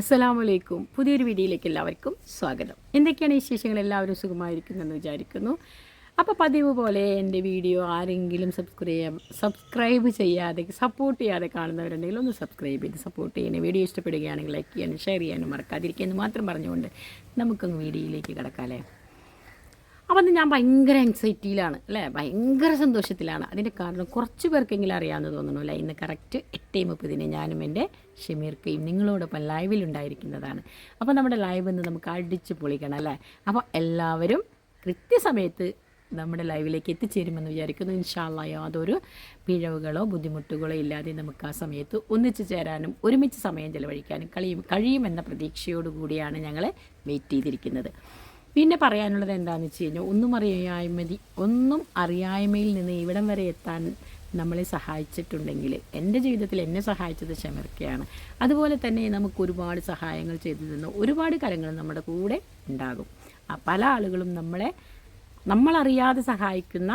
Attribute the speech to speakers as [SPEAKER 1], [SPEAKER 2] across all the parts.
[SPEAKER 1] അസ്സലാമു അലൈക്കും പുതിയൊരു വീഡിയോയിലേക്ക് എല്ലാവർക്കും സ്വാഗതം. എന്തൊക്കെയാണ് വിശേഷങ്ങൾ? എല്ലാവരും സുഖമായിരിക്കുന്നെന്ന് വിചാരിക്കുന്നു. അപ്പോൾ പതിവ് പോലെ എന്റെ വീഡിയോ ആരെങ്കിലും സബ്സ്ക്രൈബ് സബ്സ്ക്രൈബ് ചെയ്യാതെ സപ്പോർട്ട് ചെയ്യാതെ കാണുന്നവരുണ്ടെങ്കിൽ ഒന്ന് സബ്സ്ക്രൈബ് ചെയ്ത് സപ്പോർട്ട് ചെയ്യണേ. വീഡിയോ ഇഷ്ടപ്പെടുകയാണെങ്കിൽ ലൈക്ക് ചെയ്യാനും ഷെയർ ചെയ്യാനും മറക്കാതിരിക്കുക എന്ന് മാത്രം പറഞ്ഞുകൊണ്ട് നമുക്കങ്ങ് വീഡിയോയിലേക്ക് കിടക്കാമല്ലേ അപ്പം ഞാൻ ഭയങ്കര എൻസൈറ്റിയിലാണ് അല്ലേ? ഭയങ്കര സന്തോഷത്തിലാണ്. അതിന്റെ കാരണം കുറച്ച് പേർക്കെങ്കിലും അറിയാമെന്ന് തോന്നുന്നു അല്ലേ? ഇന്ന് കറക്റ്റ് എട്ടേ മുപ്പതിന് ഞാനും എന്റെ ഷമീർക്കയും നിങ്ങളോടൊപ്പം ലൈവിലുണ്ടായിരിക്കുന്നതാണ് അപ്പോൾ നമ്മുടെ ലൈവ് ഇന്ന് നമുക്ക് അടിച്ച് പൊളിക്കണം അല്ലേ? അപ്പോൾ എല്ലാവരും കൃത്യസമയത്ത് നമ്മുടെ ലൈവിലേക്ക് എത്തിച്ചേരുമെന്ന് വിചാരിക്കുന്നു. ഇൻഷാല്ല യാതൊരു പിഴവുകളോ ബുദ്ധിമുട്ടുകളോ ഇല്ലാതെ നമുക്ക് ആ സമയത്ത് ഒന്നിച്ചു ചേരാനും ഒരുമിച്ച് സമയം ചെലവഴിക്കാനും കഴിയും കഴിയുമെന്ന പ്രതീക്ഷയോടുകൂടിയാണ് ഞങ്ങൾ വെയിറ്റ് ചെയ്തിരിക്കുന്നത്. പിന്നെ പറയാനുള്ളത് എന്താണെന്ന് വെച്ച് കഴിഞ്ഞാൽ ഒന്നും അറിയായ്മതി ഒന്നും അറിയായ്മയിൽ നിന്ന് ഇവിടം വരെ എത്താൻ നമ്മളെ സഹായിച്ചിട്ടുണ്ടെങ്കിൽ എന്റെ ജീവിതത്തിൽ എന്നെ സഹായിച്ചത് ഷമർക്കയാണ്. അതുപോലെ തന്നെ നമുക്ക് ഒരുപാട് സഹായങ്ങൾ ചെയ്തു തന്ന ഒരുപാട് കാര്യങ്ങൾ നമ്മുടെ കൂടെ ഉണ്ടാകും. പല ആളുകളും നമ്മളെ നമ്മളറിയാതെ സഹായിക്കുന്ന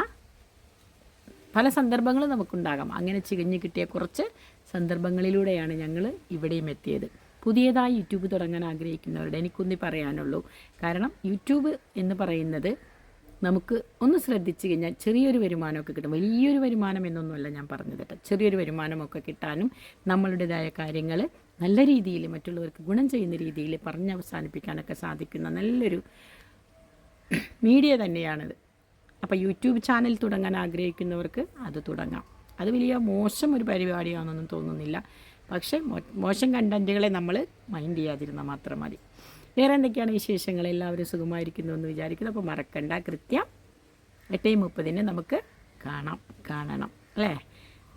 [SPEAKER 1] പല സന്ദർഭങ്ങളും നമുക്കുണ്ടാകാം. അങ്ങനെ ചികഞ്ഞു കിട്ടിയ കുറച്ച് സന്ദർഭങ്ങളിലൂടെയാണ് ഞങ്ങൾ ഇവിടെയും എത്തിയത്. പുതിയതായി യൂട്യൂബ് തുടങ്ങാൻ ആഗ്രഹിക്കുന്നവരുടെ എനിക്കൊന്നേ പറയാനുള്ളൂ. കാരണം യൂട്യൂബ് എന്ന് പറയുന്നത് നമുക്ക് ഒന്ന് ശ്രദ്ധിച്ചു കഴിഞ്ഞാൽ ചെറിയൊരു വരുമാനമൊക്കെ കിട്ടും. വലിയൊരു വരുമാനം എന്നൊന്നുമല്ല ഞാൻ പറഞ്ഞത് ചെറിയൊരു വരുമാനമൊക്കെ കിട്ടാനും നമ്മളുടേതായ കാര്യങ്ങൾ നല്ല രീതിയിൽ മറ്റുള്ളവർക്ക് ഗുണം ചെയ്യുന്ന രീതിയിൽ പറഞ്ഞ് അവസാനിപ്പിക്കാനൊക്കെ സാധിക്കുന്ന നല്ലൊരു മീഡിയ തന്നെയാണിത്. അപ്പോൾ യൂട്യൂബ് ചാനൽ തുടങ്ങാൻ ആഗ്രഹിക്കുന്നവർക്ക് അത് തുടങ്ങാം. അത് വലിയ മോശം ഒരു പരിപാടിയാണെന്നൊന്നും തോന്നുന്നില്ല. പക്ഷേ മോശം കണ്ടന്റുകളെ നമ്മൾ മൈൻഡ് ചെയ്യാതിരുന്നാൽ മാത്രം മതി. വേറെ എന്തൊക്കെയാണ് വിശേഷങ്ങൾ? എല്ലാവരും സുഖമായിരിക്കുന്നു എന്ന് വിചാരിക്കുന്നു. അപ്പോൾ മറക്കണ്ട കൃത്യം എട്ടേ മുപ്പതിന് നമുക്ക് കാണാം കാണണം അല്ലേ?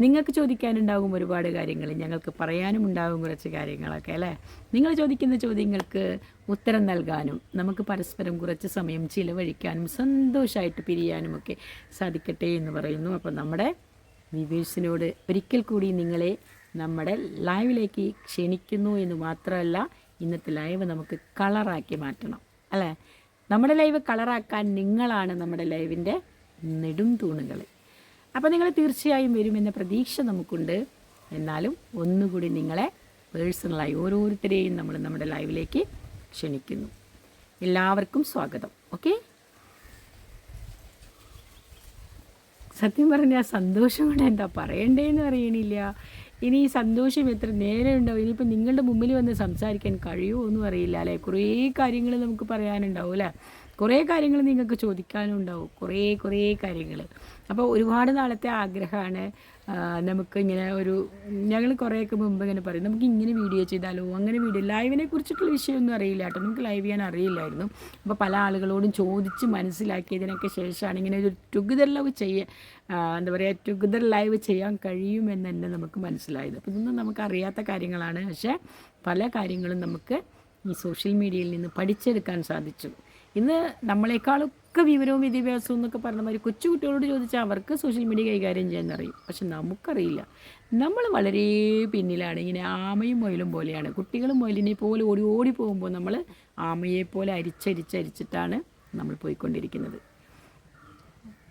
[SPEAKER 1] നിങ്ങൾക്ക് ചോദിക്കാനുണ്ടാകും ഒരുപാട് കാര്യങ്ങൾ. ഞങ്ങൾക്ക് പറയാനും ഉണ്ടാകും കുറച്ച് കാര്യങ്ങളൊക്കെ അല്ലേ? നിങ്ങൾ ചോദിക്കുന്ന ചോദ്യങ്ങൾക്ക് ഉത്തരം നൽകാനും നമുക്ക് പരസ്പരം കുറച്ച് സമയം ചിലവഴിക്കാനും സന്തോഷമായിട്ട് പിരിയാനും ഒക്കെ സാധിക്കട്ടെ എന്ന് പറയുന്നു. അപ്പോൾ നമ്മുടെ വ്യൂവേഴ്സിനോട് ഒരിക്കൽ കൂടി നിങ്ങളെ നമ്മുടെ ലൈവിലേക്ക് ക്ഷണിക്കുന്നു എന്ന് മാത്രമല്ല ഇന്നത്തെ ലൈവ് നമുക്ക് കളറാക്കി മാറ്റണം അല്ലേ? നമ്മുടെ ലൈവ് കളറാക്കാൻ നിങ്ങളാണ് നമ്മുടെ ലൈവിന്റെ നെടും തൂണുകൾ അപ്പോൾ നിങ്ങൾ തീർച്ചയായും വരുമെന്ന പ്രതീക്ഷ നമുക്കുണ്ട്. എന്നാലും ഒന്നുകൂടി നിങ്ങളെ പേഴ്സണലായി ഓരോരുത്തരെയും നമ്മൾ നമ്മുടെ ലൈവിലേക്ക് ക്ഷണിക്കുന്നു. എല്ലാവർക്കും സ്വാഗതം. ഓക്കെ? സത്യം പറഞ്ഞാൽ സന്തോഷം കൊണ്ട് എന്താ പറയണ്ടേന്ന് അറിയണില്ല. ഇനി ഈ സന്തോഷം എത്ര നേരെ ഉണ്ടാവും ഇനിയിപ്പോൾ നിങ്ങളുടെ മുമ്പിൽ വന്ന് സംസാരിക്കാൻ കഴിയുമോ എന്നും അറിയില്ല അല്ലേ? കുറേ കാര്യങ്ങൾ നമുക്ക് പറയാനുണ്ടാവും അല്ലേ? കുറേ കാര്യങ്ങൾ നിങ്ങൾക്ക് ചോദിക്കാനും ഉണ്ടാവും കുറേ കുറേ കാര്യങ്ങൾ അപ്പോൾ ഒരുപാട് നാളത്തെ ആഗ്രഹമാണ് നമുക്ക് ഇങ്ങനെ ഒരു ഞങ്ങൾ കുറേയൊക്കെ മുമ്പ് ഇങ്ങനെ പറയും നമുക്ക് ഇങ്ങനെ വീഡിയോ ചെയ്താലോ? അങ്ങനെ വീഡിയോ ലൈവിനെ കുറിച്ചിട്ടുള്ള വിഷയമൊന്നും അറിയില്ല കേട്ടോ. നമുക്ക് ലൈവ് ചെയ്യാൻ അറിയില്ലായിരുന്നു. അപ്പോൾ പല ആളുകളോടും ചോദിച്ച് മനസ്സിലാക്കിയതിനൊക്കെ ശേഷമാണ് ഇങ്ങനെ ഒരു ടുഗദർ ലവ് ചെയ്യുക എന്താ പറയുക ടുഗദർ ലൈവ് ചെയ്യാൻ കഴിയുമെന്ന് തന്നെ നമുക്ക് മനസ്സിലായത്. അപ്പോൾ ഇതൊന്നും നമുക്ക് അറിയാത്ത കാര്യങ്ങളാണ്. പക്ഷേ പല കാര്യങ്ങളും നമുക്ക് ഈ സോഷ്യൽ മീഡിയയിൽ നിന്ന് പഠിച്ചെടുക്കാൻ സാധിച്ചു. ഇന്ന് നമ്മളെക്കാളൊക്കെ വിവരവും വിദ്യാഭ്യാസവും എന്നൊക്കെ പറഞ്ഞ മാതിരി കൊച്ചു കുട്ടികളോട് ചോദിച്ചാൽ അവർക്ക് സോഷ്യൽ മീഡിയ കൈകാര്യം ചെയ്യാൻ അറിയും. പക്ഷെ നമുക്കറിയില്ല. നമ്മൾ വളരെ പിന്നിലാണ്. ഇങ്ങനെ ആമയും മുയലും പോലെയാണ്. കുട്ടികളും മുയലിനെ പോലെ ഓടി ഓടി പോകുമ്പോൾ നമ്മൾ ആമയെ പോലെ അരിച്ചരിച്ചരിച്ചിട്ടാണ് നമ്മൾ പോയിക്കൊണ്ടിരിക്കുന്നത്.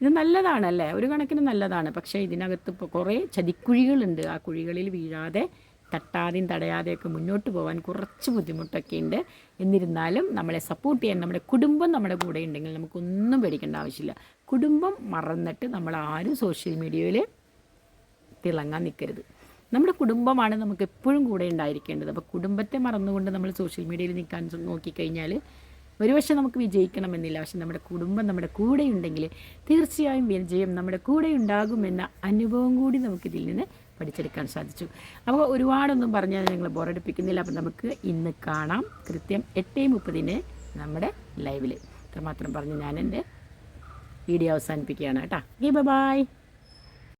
[SPEAKER 1] ഇത് നല്ലതാണല്ലേ? ഒരു കണക്കിന് നല്ലതാണ്. പക്ഷേ ഇതിനകത്ത് ഇപ്പോൾ കുറേ ചതിക്കുഴികളുണ്ട്. ആ കുഴികളിൽ വീഴാതെ തട്ടാതെയും തടയാതെയൊക്കെ മുന്നോട്ട് പോകാൻ കുറച്ച് ബുദ്ധിമുട്ടൊക്കെ ഉണ്ട് എന്നിരുന്നാലും നമ്മളെ സപ്പോർട്ട് ചെയ്യാൻ നമ്മുടെ കുടുംബം നമ്മുടെ കൂടെ ഉണ്ടെങ്കിൽ നമുക്കൊന്നും പേടിക്കേണ്ട ആവശ്യമില്ല. കുടുംബം മറന്നിട്ട് നമ്മൾ ആരും സോഷ്യൽ മീഡിയയിൽ തിളങ്ങാൻ നിൽക്കരുത് നമ്മുടെ കുടുംബമാണ് നമുക്ക് എപ്പോഴും കൂടെ ഉണ്ടായിരിക്കേണ്ടത്. അപ്പോൾ കുടുംബത്തെ മറന്നുകൊണ്ട് നമ്മൾ സോഷ്യൽ മീഡിയയിൽ നിൽക്കാൻ നോക്കിക്കഴിഞ്ഞാൽ ഒരുപക്ഷെ നമുക്ക് വിജയിക്കണമെന്നില്ല. പക്ഷെ നമ്മുടെ കുടുംബം നമ്മുടെ കൂടെ ഉണ്ടെങ്കിൽ തീർച്ചയായും വിജയം നമ്മുടെ കൂടെ ഉണ്ടാകുമെന്ന അനുഭവം കൂടി നമുക്കിതിൽ നിന്ന് പഠിച്ചെടുക്കാൻ സാധിച്ചു. അപ്പോൾ ഒരുപാടൊന്നും പറഞ്ഞാൽ ഞങ്ങൾ ബോറടിപ്പിക്കുന്നില്ല. അപ്പം നമുക്ക് ഇന്ന് കാണാം. കൃത്യം എട്ടേ മുപ്പതിന് നമ്മുടെ ലൈവിൽ ഇത്രമാത്രം പറഞ്ഞ് ഞാൻ എന്റെ വീഡിയോ അവസാനിപ്പിക്കുകയാണ് കേട്ടോ. Okay bye